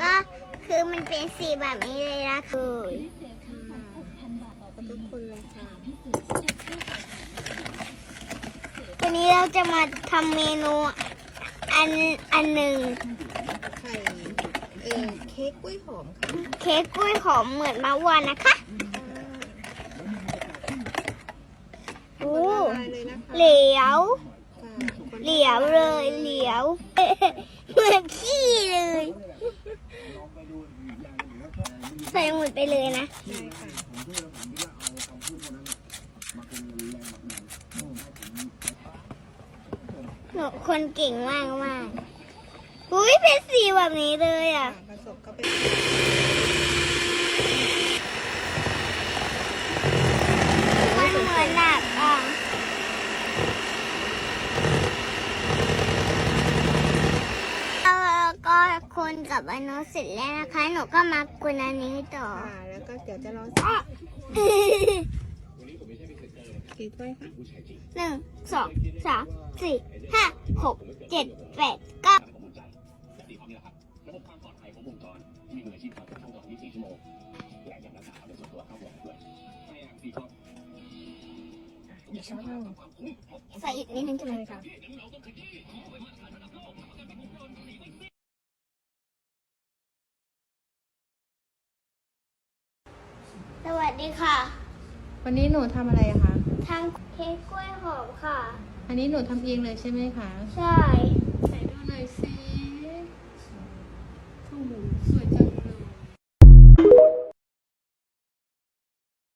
ก็คือมันเป็นสีแบบนี้เลยนะคือขอบทุกคนเลยค่ะวันนี้เราจะมาทำเมนูอันอันหนึ่งไข่เออเค้กกล้วยหอมค่ะเค้กกล้วยหอมเหมือนมะวานนะคะโอ้ละลายเลยนะคะเหลียวค่ะคนเหลียวเลยเหลียวเหมือนขี้เลย ใส่หมดไปเลยนะใช่ค่ะหนูคนเก่งมากมากอุ้ยเป็นสีแบบนี้เลยอะผสมเข้าไป มันเหมือนหนักอะแล้วก็ค นกับอันนู้นเสร็จแล้วนะคะ หนูก็มากุนอันนี้ต่อค่ะแล้วก็เดี๋ยวจะรออะเค้กกล้วยค่ะหนึ่งสองสามสี่ห้าหกเจ็ดแปดเก้าระบบความปลอดภัยของวงจรมีมืออาชีพทำทั้ง24ชั่วโมงและยังรักษาความเป็นส่วนตัวเข้าวงด้วยพยายามฟีคอใส่อีกนิดนึงใช่ไหมค่ะ วัสดีค่ะวันนี้หนูทำอะไรอะคะทางเค้กกล้วยหอมค่ะ อันนี้หนูทำเองเลยใช่ไหมคะใช่ไหนดูหน่อยสิโอ้โหสวยจัง